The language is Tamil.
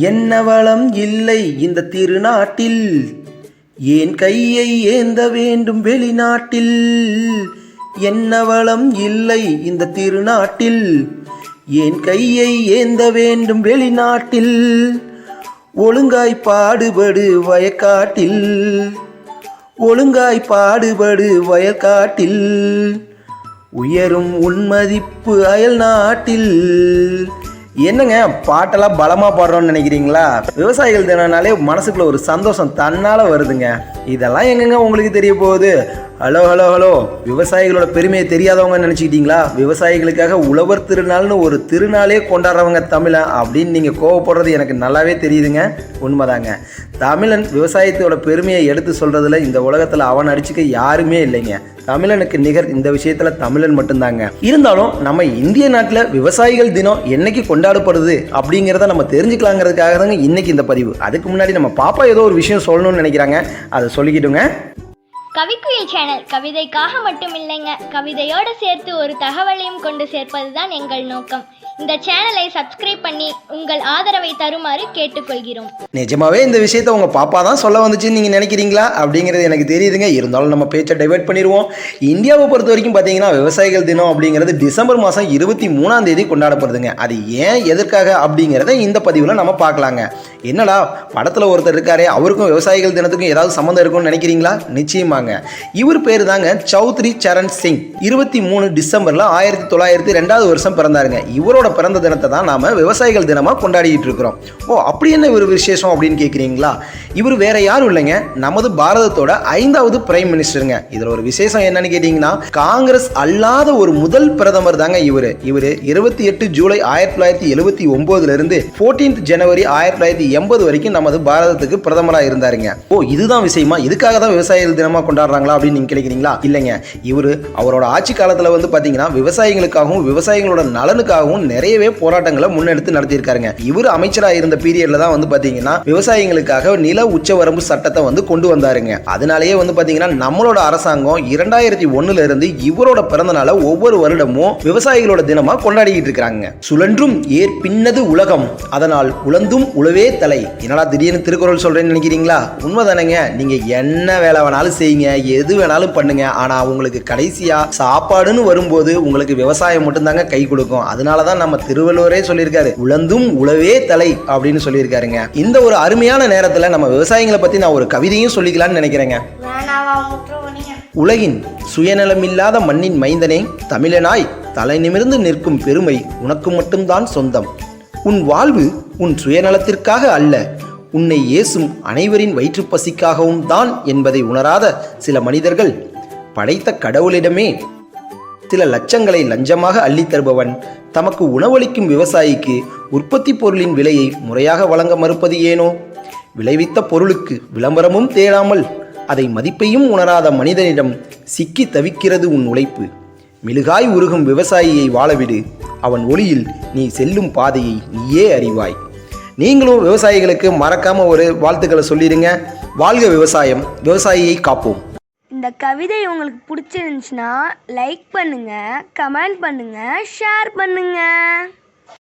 என்ன வளம் இல்லை இந்த திருநாட்டில்? ஏன் கையை ஏந்த வேண்டும் வெளிநாட்டில்? என்ன வளம் இல்லை இந்த திருநாட்டில்? ஏன் கையை ஏந்த வேண்டும் வெளிநாட்டில்? ஒழுங்காய் பாடுபடு வயக்காட்டில் ஒழுங்காய் பாடுபடு வயக்காட்டில் உயரும் உன்மதிப்பு அயல் நாட்டில் என்னங்க பாட்டெல்லாம் பலமாக பாடுறோம்னு நினைக்கிறீங்களா? விவசாயிகள் தினம்னாலே மனசுக்குள்ள ஒரு சந்தோஷம் தன்னால் வருதுங்க. இதெல்லாம் எங்கங்க உங்களுக்கு தெரிய போகுது? ஹலோ ஹலோ ஹலோ விவசாயிகளோட பெருமையை தெரியாதவங்க நினச்சிக்கிட்டீங்களா? விவசாயிகளுக்காக உழவர் திருநாள்னு ஒரு திருநாளே கொண்டாடுறவங்க தமிழன் அப்படின்னு நீங்கள் கோவப்படுறது எனக்கு நல்லாவே தெரியுதுங்க. உண்மைதாங்க. தமிழன் விவசாயத்தோட பெருமையை எடுத்து சொல்கிறதுல இந்த உலகத்தில் அவன் அடிச்சுக்க யாருமே இல்லைங்க. தமிழனுக்கு நிகர் இந்த விஷயத்தில் தமிழன் மட்டும்தாங்க. இருந்தாலும் நம்ம இந்திய நாட்டில் விவசாயிகள் தினம் என்னைக்கு கொண்டாடப்படுது அப்படிங்கிறத நம்ம தெரிஞ்சுக்கலாங்கிறதுக்காக தாங்க இன்னைக்கு இந்த பதிவு. அதுக்கு முன்னாடி நம்ம பாப்பா ஏதோ ஒரு விஷயம் சொல்லணும்னு நினைக்கிறாங்க. அதை சொல்லிக்கிட்டுங்க. கவிக்குயில் சேனல். கவிதைக்காக மட்டும் இல்லைங்க கவிதையோடு சேர்த்து ஒரு தகவலையும் கொண்டு சேர்ப்பதுதான் எங்கள் நோக்கம். இந்த சேனலை சப்ஸ்கிரைப் பண்ணி உங்கள் ஆதரவை தருமாறு கேட்டுக்கொள்கிறோம். நிஜமாவே இந்த விஷயத்த உங்க பாப்பா தான் சொல்ல வந்துச்சுன்னு நீங்க நினைக்கிறீங்களா? அப்படிங்கிறது எனக்கு தெரியுதுங்க. இருந்தாலும் நம்ம பேச்சை டைவெர்ட் பண்ணிடுவோம். இந்தியாவை பொறுத்த வரைக்கும் பார்த்தீங்கன்னா விவசாயிகள் தினம் அப்படிங்கிறது டிசம்பர் மாதம் இருபத்தி மூணாம் தேதி கொண்டாடப்படுதுங்க. அது ஏன் எதற்காக அப்படிங்கிறத இந்த பதிவில் நம்ம பார்க்கலாங்க. என்னடா படத்தில் ஒருத்தர் இருக்காரே அவருக்கும் விவசாயிகள் தினத்துக்கும் ஏதாவது சம்மந்தம் இருக்கும்னு நினைக்கிறீங்களா? நிச்சயமாங்க. இவர் பேர் தாங்க சௌத்ரி சரண் சிங். இருபத்தி மூணு டிசம்பரில் ஆயிரத்தி தொள்ளாயிரத்தி ரெண்டாவது வருஷம் பிறந்தாருங்க. இவரோட பிறந்த தினத்தை தான் நாம விவசாயிகள் தினமாக கொண்டாடிட்டு இருக்கிறோம். ஓ அப்படி என்ன ஒரு விசேஷம் அப்படின்னு கேட்குறீங்களா இவர் வேற யாரும் இல்லைங்க. நமது பாரதத்தோட ஐந்தாவது பிரைம் மினிஸ்டருங்க இதில் ஒரு விசேஷம் என்னன்னு கேட்டிங்கன்னா காங்கிரஸ் அல்லாத ஒரு முதல் பிரதமர் தாங்க இவர். இவர் இருபத்தி எட்டு ஜூலை ஆயிரத்தி தொள்ளாயிரத்தி எழுபத்தி ஒம்போதுலேருந்து ஃபோர்டீன்த் ஜனவரி ஆயிரத்தி தொள்ளாயிரத்தி எண்பது வரைக்கும் நமது பாரதத்துக்கு பிரதமராக இருந்தாருங்க. ஓ இதுதான் விஷயமா? இதுக்காக தான் விவசாயிகள் தினமாக கொண்டாடுறாங்களா அப்படின்னு நீங்கள் கேட்குறீங்களா இல்லைங்க. இவர் அவரோட ஆட்சி காலத்தில் வந்து பார்த்தீங்கன்னா விவசாயிகளுக்காகவும் விவசாயிகளோட நலனுக்காகவும் நிறையவே போராட்டங்களை முன்னெடுத்து நடத்தியிருக்காருங்க. இவர் அமைச்சராக இருந்த பீரியட்ல தான் வந்து பார்த்தீங்கன்னா விவசாயிகளுக்காக நில உச்சவரம்பு சட்டத்தை வந்து கொண்டு வந்தாருங்க. அதனாலேயே வந்து பார்த்தீங்கன்னா நம்மளோட அரசாங்கம் இரண்டாயிரத்தி ஒன்னுல இருந்து இவரோட பிறந்தநாளை ஒவ்வொரு வருடமும் விவசாயிகளோட தினமா கொண்டாடிக்கிட்டு இருக்கிறாங்க சுழன்றும் ஏர் பின்னது உலகம். அதனால் உழந்தும் உழவே தலை. என்னடா திடீர்னு திருக்குறள் சொல்றேன்னு நினைக்கிறீங்களா? உண்மைதானேங்க. நீங்க என்ன வேலை வேணாலும் செய்யுங்க. எது வேணாலும் பண்ணுங்க. ஆனா உங்களுக்கு கடைசியா சாப்பாடுன்னு வரும்போது உங்களுக்கு விவசாயம் மட்டும்தாங்க கை கொடுக்கும். அதனால தான் நம்ம திருவள்ளுவரே சொல்லியிருக்காரு. உழந்தும் உழவே தலை அப்படின்னு சொல்லியிருக்காருங்க. இந்த ஒரு அருமையான நேரத்துல நம்ம விவசாயிகளை பத்தி நான் ஒரு கவிதையும் சொல்லிக்கலாம்னு நினைக்கிறேங்க. உலகின் சுயநலமில்லாத மண்ணின் மைந்தனே தமிழனாய் தலை நிமிர்ந்து நிற்கும் பெருமை உனக்கு மட்டும்தான் சொந்தம். உன் வாழ்வு உன் சுயநலத்திற்காக அல்ல உன்னை ஏசும் அனைவரின் வயிற்றுப் பசிக்காகவும் தான் என்பதை உணராத சில மனிதர்கள் படைத்த கடவுளிடமே சில லட்சங்களை லஞ்சமாக அள்ளித் தருபவன் தமக்கு உணவளிக்கும் விவசாயிக்கு உற்பத்தி பொருளின் விலையை முறையாக வழங்க மறுப்பது ஏனோ? விளைவித்த பொருளுக்கு விளம்பரமும் தேடாமல் அதை மதிப்பையும் உணராத மனிதனிடம் சிக்கி தவிக்கிறது உன் உழைப்பு. மெழுகாய் உருகும் விவசாயியை வாழவிடு. அவன் ஒளியில் நீ செல்லும் பாதையை நீயே அறிவாய். நீங்களும் விவசாயிகளுக்கு மறக்காம ஒரு வாழ்த்துக்களை சொல்லிடுங்க. வாழ்க விவசாயம். விவசாயியை காப்போம். இந்த கவிதை உங்களுக்கு பிடிச்சிருந்துச்சுன்னா லைக் பண்ணுங்கள் கமெண்ட் பண்ணுங்கள் ஷேர் பண்ணுங்கள்